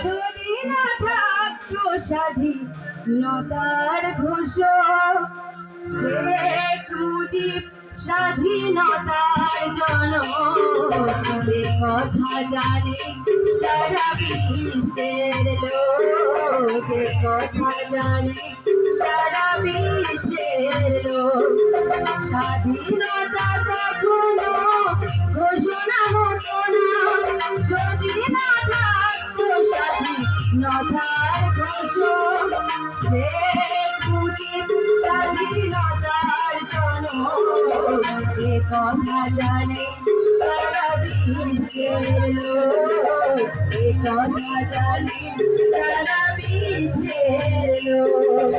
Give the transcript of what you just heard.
যদি স্বাধীনতার ঘোষক শেখ মুজিব স্বাধীনতার জনক। এ কথা জানে সারা বিশ্বের লোক। কথা জানে সারা বিশ্বের লোক। স্বাধীনতা কখনো ঘোষণা স্বাধীনতার ঘোষক শেখ মুজিব স্বাধীনতার জনক। এ কথা জানে সারা বিশ্বের লোক। এ কথা জানে সারা বিশ্বের লোক।